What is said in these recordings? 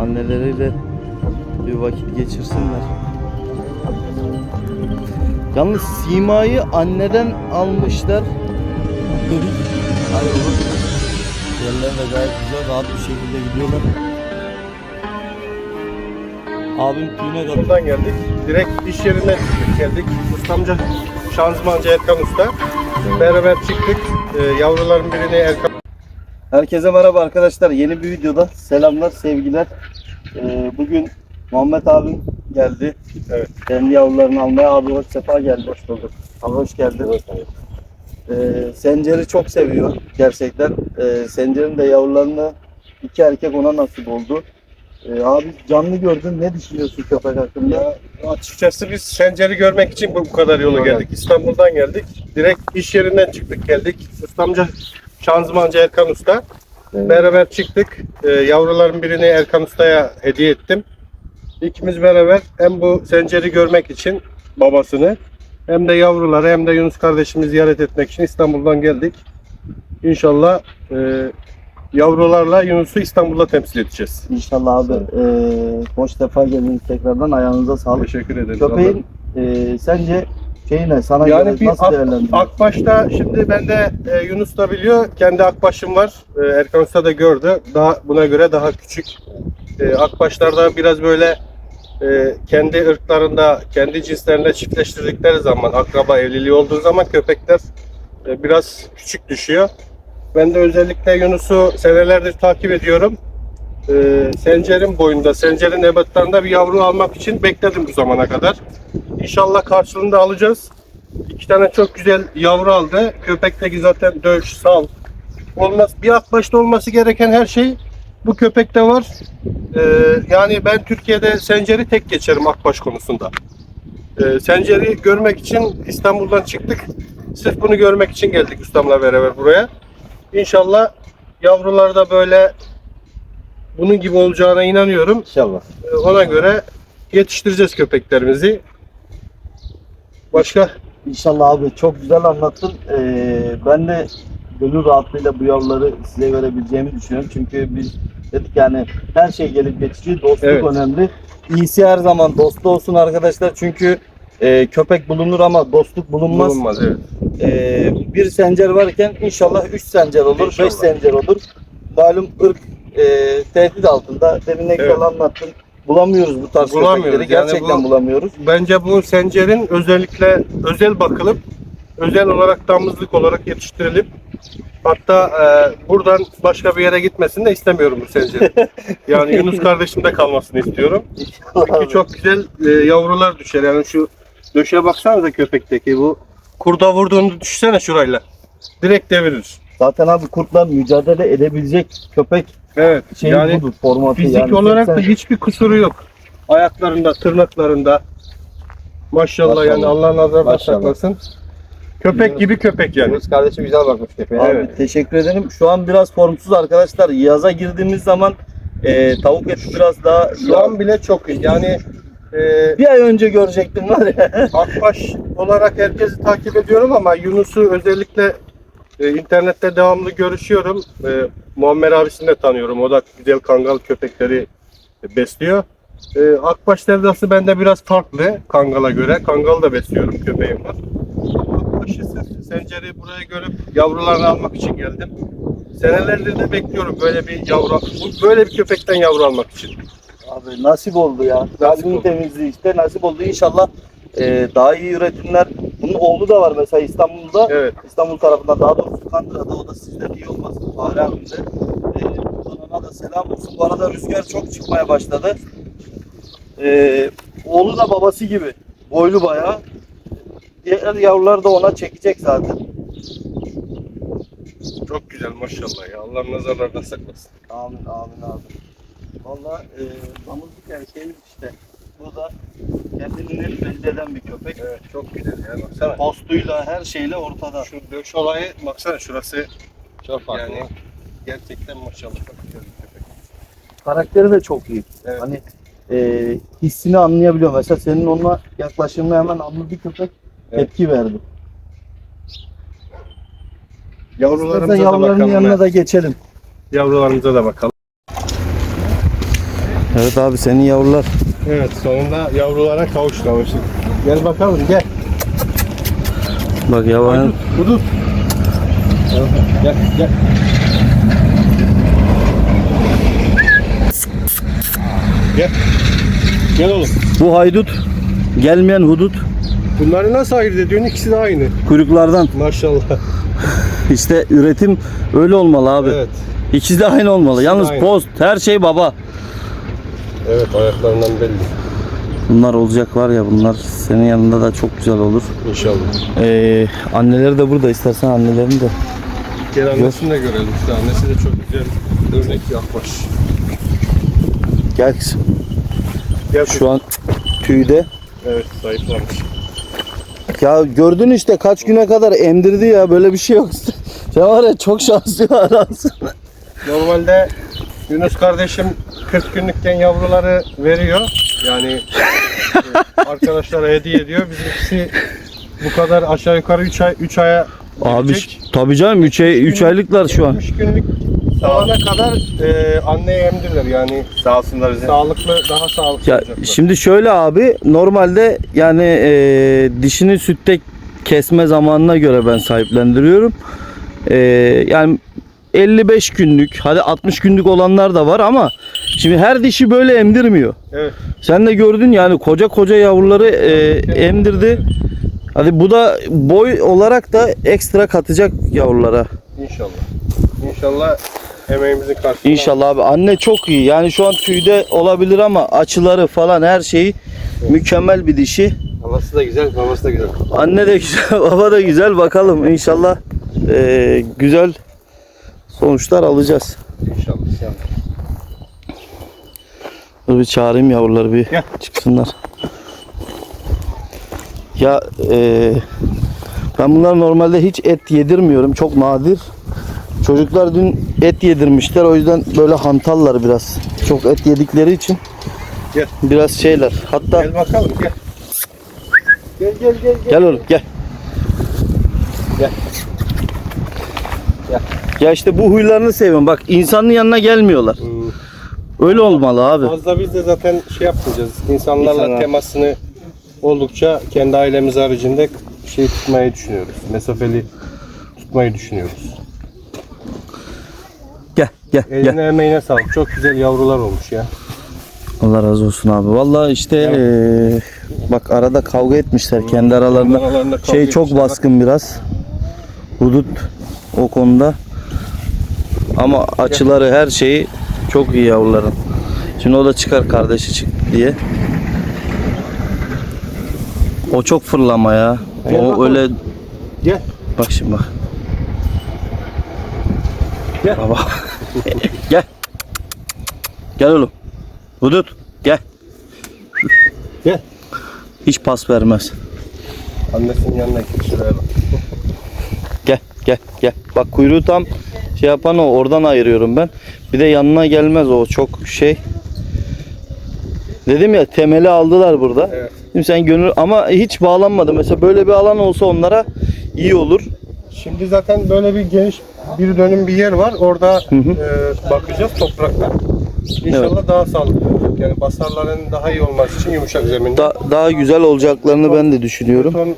Anneleriyle bir vakit geçirsinler. Yalnız simayı anneden almışlar. Hayır olur. Yerlerine gayet güzel rahat bir şekilde gidiyorlar. Abim tüyüne kadar. Buradan geldik. Direkt iş çıktık geldik. Ustamca şanzımancı Erkan Usta. Beraber çıktık. Ee, yavruların birini Erkan Herkese merhaba arkadaşlar. Yeni bir videoda selamlar, sevgiler. Ee, bugün Muhammed abim geldi. Evet. Kendi yavrularını almaya abi hoş sefa geldi. Hoş bulduk. Abi hoş geldin. Ee, Sencer'i çok seviyor gerçekten. Ee, Sencer'in de yavrularını iki erkek ona nasip oldu. Ee, abi canlı gördün. Ne düşünüyorsun köpek hakkında? Ya, açıkçası biz Sencer'i görmek için bu, kadar yolu Evet. geldik. İstanbul'dan geldik. Direkt iş yerinden çıktık geldik. Ustamca şanzımancı Erkan Usta. Evet. Beraber çıktık. Ee, yavruların birini Erkan Usta'ya hediye ettim. İkimiz beraber hem bu Sencer'i görmek için babasını hem de yavruları hem de Yunus kardeşimi ziyaret etmek için İstanbul'dan geldik. İnşallah e, yavrularla Yunus'u İstanbul'da temsil edeceğiz. İnşallah abi. Ee, hoş sefa geldiniz tekrardan. Ayağınıza sağlık. Teşekkür ederiz. Köpeğin e, sence şeyi ne? Sana Yani göre bir nasıl ak? Akbaş'ta şimdi bende e, Yunus da biliyor. Kendi Akbaş'ım var. E, Erkan Usta da gördü. Daha buna göre daha küçük. E, Akbaşlarda biraz böyle e, kendi ırklarında, kendi cinslerinde çiftleştirdikleri zaman, akraba evliliği olduğu zaman köpekler e, biraz küçük düşüyor. Ben de özellikle Yunus'u senelerdir takip ediyorum. E, Sencer'in boyunda, Sencer'in ebatlarında bir yavru almak için bekledim bu zamana kadar. İnşallah karşılığında alacağız. İki tane çok güzel yavru aldı. Köpekteki zaten döş, sal. Olmaz. Bir akbaşta olması gereken her şey bu köpekte var. Ee, yani ben Türkiye'de Sencer'i tek geçerim akbaş konusunda. Ee, Sencer'i görmek için İstanbul'dan çıktık. Sırf bunu görmek için geldik ustamla beraber buraya. İnşallah yavrular da böyle bunun gibi olacağına inanıyorum. İnşallah. Ee, Ona göre yetiştireceğiz köpeklerimizi. Başka? İnşallah abi çok güzel anlattın. Ee, ben de gönül rahatlığıyla bu yavruları size verebileceğimi düşünüyorum. Çünkü biz dedik yani her şey gelip geçici, dostluk Evet. önemli. İyisi her zaman dostu olsun arkadaşlar. Çünkü e, köpek bulunur ama dostluk bulunmaz. Bulunmaz evet. Ee, bir sencer varken inşallah üç sencer olur, İnşallah. beş sencer olur. Malum ırk e, tehdit altında. Demin ne Evet. anlattın. Bulamıyoruz bu tarz Bulamıyoruz. köpekleri. Yani Gerçekten bu- bulamıyoruz. Bence bu sencerin özellikle özel bakılıp özel olarak damızlık olarak yetiştirilip hatta e, buradan başka bir yere gitmesini de istemiyorum bu sencerin. yani Yunus kardeşimde kalmasını istiyorum. Çünkü çok güzel e, yavrular düşer. Yani şu döşeye baksanıza köpekteki bu kurda vurduğunu düşsene şurayla. Direkt devirir. Zaten abi kurtla mücadele edebilecek köpek Evet. şey yani budur formatı. Fizik yani. olarak da hiçbir kusuru yok. Ayaklarında, tırnaklarında. Maşallah, Maşallah. yani Allah nazardan saklasın. Köpek gibi köpek yani. Yunus kardeşim güzel bakmış köpeğe. Abi Evet. teşekkür ederim. Şu an biraz formsuz arkadaşlar. Yaza girdiğimiz zaman e, tavuk eti biraz daha Şu an bile çok iyi. Yani e, bir ay önce görecektim var ya. Akbaş olarak herkesi takip ediyorum ama Yunus'u özellikle e, internette devamlı görüşüyorum. E, Muammer abisini de tanıyorum. O da güzel kangal köpekleri besliyor. E, Akbaş sevdası bende biraz farklı Kangal'a göre. Kangal da besliyorum köpeğim var. Sırf Sencer'i buraya görüp yavrularını almak için geldim. Senelerdir de bekliyorum böyle bir yavru, böyle bir köpekten yavru almak için. Abi nasip oldu ya. Kalbinin temizliği işte nasip oldu. İnşallah e, daha iyi üretimler. Bunun oğlu da var mesela İstanbul'da. Evet. İstanbul tarafından daha doğrusu Kandıra'da o da sizden iyi olmaz. Fahri abim de. E, ona da selam olsun. Bu arada rüzgar çok çıkmaya başladı. E, oğlu da babası gibi. Boylu bayağı. Diğer yavrular da ona çekecek zaten. Çok güzel maşallah ya. Allah nazarlardan saklasın. Amin amin abi. Valla e, damızlık erkeğimiz işte. Bu da kendini belli eden bir köpek. Evet çok güzel ya baksana. Postuyla her şeyle ortada. Şu döş olayı baksana şurası Çok farklı. yani gerçekten maşallah çok güzel bir köpek. Karakteri de çok iyi. Evet. Hani e, hissini anlayabiliyor. Mesela senin onunla yaklaşımını hemen anladı köpek. Evet. Tepki verdi. Yavrularımıza İstersen da yavruların bakalım. yanına ya. da geçelim. Yavrularımıza da bakalım. Evet abi senin yavrular. Evet sonunda yavrulara kavuşlamıştık. Gel bakalım gel. Bak yavruların Hudut. Gel gel. Gel. Gel oğlum. bu haydut gelmeyen hudut Bunları nasıl ayırt ediyorsun? İkisi de aynı. kuyruklardan. Maşallah. İşte üretim öyle olmalı abi. Evet. İkisi de aynı olmalı. İkisi Yalnız aynı. post her şey baba. Evet ayaklarından belli. Bunlar olacak var ya bunlar senin yanında da çok güzel olur. İnşallah. Ee, anneleri de burada istersen annelerini de. Gel annesini de görelim işte. Annesi de çok güzel örnek bir akbaş. Gel kızım. Gel Şu an tüyde. Evet zayıflamış. Ya gördün işte kaç güne kadar emdirdi ya böyle bir şey yok. Sen var ya çok şanslı aransın. Normalde Yunus kardeşim 40 günlükken yavruları veriyor. Yani e, arkadaşlara hediye ediyor. Bizimkisi bu kadar aşağı yukarı 3 ay 3 aya Abi gelecek. tabii canım 3 3 aylıklar şu an. 70 günlük olana kadar e, anneye emdirirler yani Sağ olsunlar bize. sağlıklı daha sağlıklı Ya olacaklar. şimdi şöyle abi normalde yani e, dişini sütte kesme zamanına göre ben sahiplendiriyorum. E, yani 55 günlük hadi 60 günlük olanlar da var ama şimdi her dişi böyle emdirmiyor. Evet. Sen de gördün yani koca koca yavruları e, emdirdi. Hadi bu da boy olarak da ekstra katacak yavrulara. İnşallah. İnşallah emeğimizin karşılığını İnşallah abi. Anne çok iyi. Yani şu an tüyde olabilir ama açıları falan her şeyi mükemmel bir dişi. Anası da güzel, babası da güzel. Anne de güzel, baba da güzel. Bakalım inşallah e, güzel sonuçlar alacağız. İnşallah. inşallah. Dur bir çağırayım yavruları bir Gel. çıksınlar. Ya e, ben bunlar normalde hiç et yedirmiyorum. Çok nadir. Çocuklar dün et yedirmişler. O yüzden böyle hantallar biraz. Çok et yedikleri için. Gel. Biraz şeyler. Hatta Gel bakalım gel. Gel gel gel gel. Gel oğlum gel. Gel. Gel. Ya işte bu huylarını seviyorum. Bak insanın yanına gelmiyorlar. Öyle olmalı abi. Fazla biz de zaten şey yapmayacağız. İnsanlarla İnsanlar. temasını oldukça kendi ailemiz haricinde şey tutmayı düşünüyoruz. Mesafeli tutmayı düşünüyoruz. Gel. Eline emeğine sağlık. Çok güzel yavrular olmuş ya. Allah razı olsun abi. Vallahi işte eee, bak arada kavga etmişler kendi aralarında. Kendi aralarında Şey çok baskın biraz. Hudut o konuda. Ama açıları her şeyi çok iyi yavruların. Şimdi o da çıkar kardeşi çık diye. O çok fırlama ya. Gel O bakalım. öyle Gel. bak şimdi bak. Gel. Baba. gel. Gel oğlum. Hudut gel. Gel. Hiç pas vermez. Annesinin yanına git şuraya bak. Gel gel gel. Bak kuyruğu tam şey yapan o oradan ayırıyorum ben. Bir de yanına gelmez o çok şey. Dedim ya temeli aldılar burada. Evet. Şimdi sen gönül ama hiç bağlanmadı. Mesela böyle bir alan olsa onlara iyi olur. Şimdi zaten böyle bir geniş bir dönüm bir yer var. Orada hı. e, bakacağız topraklar. İnşallah daha sağlıklı olacak. Yani basarların daha iyi olması için yumuşak zeminde. Da, daha güzel olacaklarını ben de düşünüyorum. Son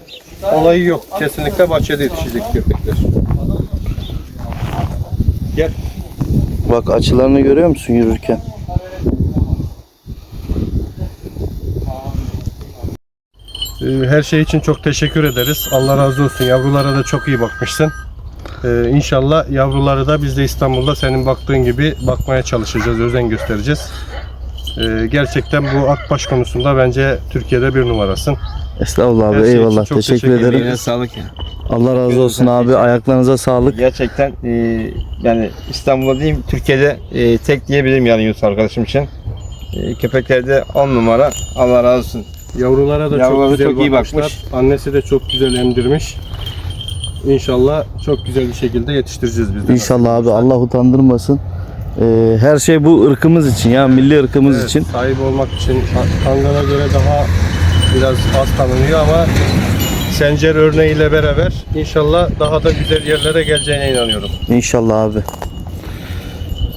olayı yok. Kesinlikle bahçede yetişecek köpekler. Gel. Bak açılarını görüyor musun yürürken? Ee, Her şey için çok teşekkür ederiz. Allah razı olsun. Yavrulara da çok iyi bakmışsın. Ee, İnşallah yavruları da biz de İstanbul'da senin baktığın gibi bakmaya çalışacağız, özen göstereceğiz. Ee, gerçekten bu akbaş konusunda bence Türkiye'de bir numarasın. Estağfurullah abi Her şey için eyvallah çok teşekkür, teşekkür ederim. Eline sağlık ya. Allah razı olsun abi ayaklarınıza sağlık. Gerçekten e, yani İstanbul'da diyeyim Türkiye'de e, tek diyebilirim yani Yunus arkadaşım için. Ee, köpekler de 10 numara. Allah razı olsun. Yavrulara da Yavrulara çok güzel çok iyi bakmışlar. bakmış. Annesi de çok güzel emdirmiş. İnşallah çok güzel bir şekilde yetiştireceğiz biz de. İnşallah abi Allah utandırmasın. Ee, her şey bu ırkımız için ya milli ırkımız Evet, için. Sahip olmak için Kangal'a göre daha biraz az tanınıyor ama Sencer örneğiyle beraber inşallah daha da güzel yerlere geleceğine inanıyorum. İnşallah abi.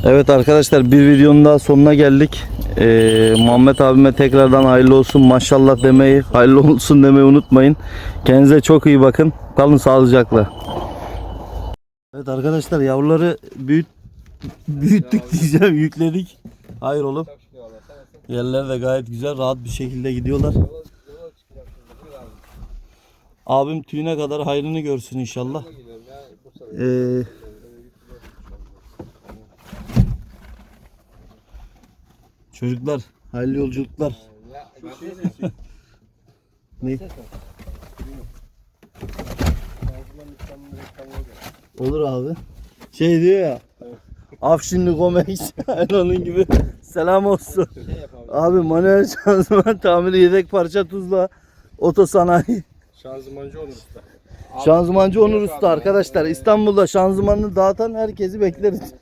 Evet arkadaşlar bir videonun daha sonuna geldik. Ee, Muhammed abime tekrardan hayırlı olsun maşallah demeyi, hayırlı olsun demeyi unutmayın. Kendinize çok iyi bakın. Kalın sağlıcakla. Evet arkadaşlar yavruları büyüt büyüttük diyeceğim, yükledik. Hayır oğlum. Yerler de gayet güzel, rahat bir şekilde gidiyorlar. Abim tüyüne kadar hayrını görsün inşallah. Ee, çocuklar, hayırlı yolculuklar. ne? Olur abi. Şey diyor ya. Afşinli Gomex. Aynen onun gibi. Selam olsun. Abi manuel şanzıman tamiri yedek parça tuzla otosanayi. Şanzımancı olur usta. Şanzımancı Onur Usta arkadaşlar. İstanbul'da şanzımanını dağıtan herkesi bekleriz.